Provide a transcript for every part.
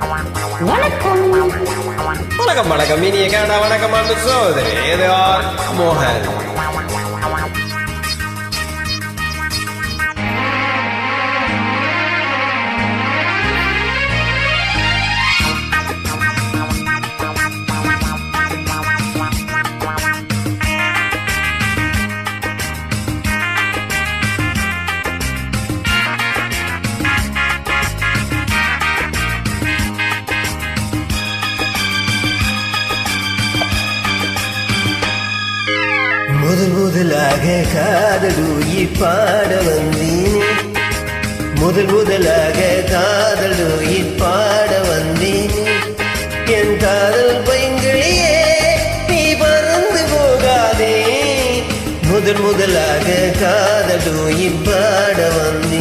வணக்கம். வணக்கம் வணக்கம். இனிய கனடா வணக்கம் அன்பு சோதரி இது ஆர் மோகன். முதல் முதலாக காதலூயி பாட வந்தீனே. முதல் முதலாக காதலூயி பாட வந்தீனே. என் காதல் பைங்களியே நீ பறந்து போகாதே. முதல் முதலாக காதலூயி பாட வந்தேன்.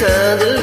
காதல்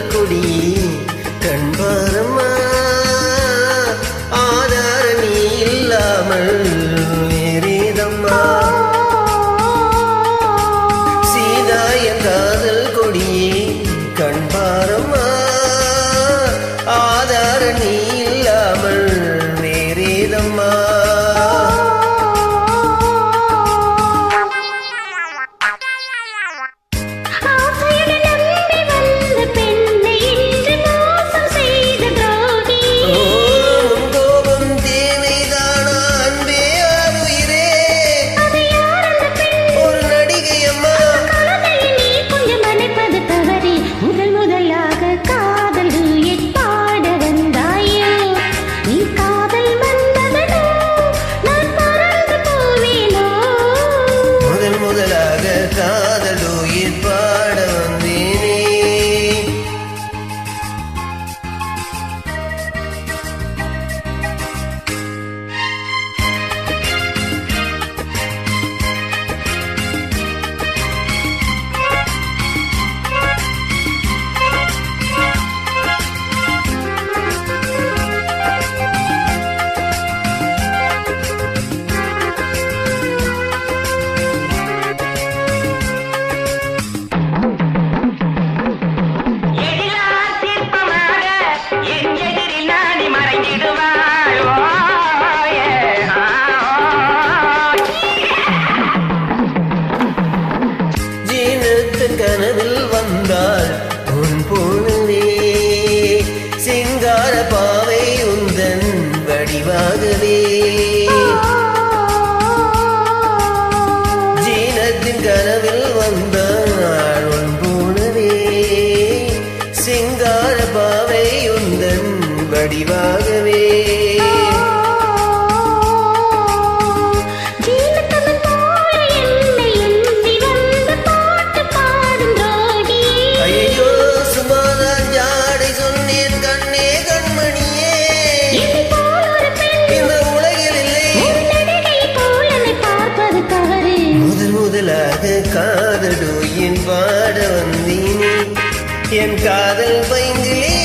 கனவில் வந்தாள் உன் பொழுதே. சிங்கார பாவை உந்தன் வடிவாகவே. ஜீனத்தின் கனவில் வந்தாள் உன் பொழுதே. சிங்கார பாவை வடிவாகவே. ஜீனத்தவன் பாட என் காதல் பைங்கிலே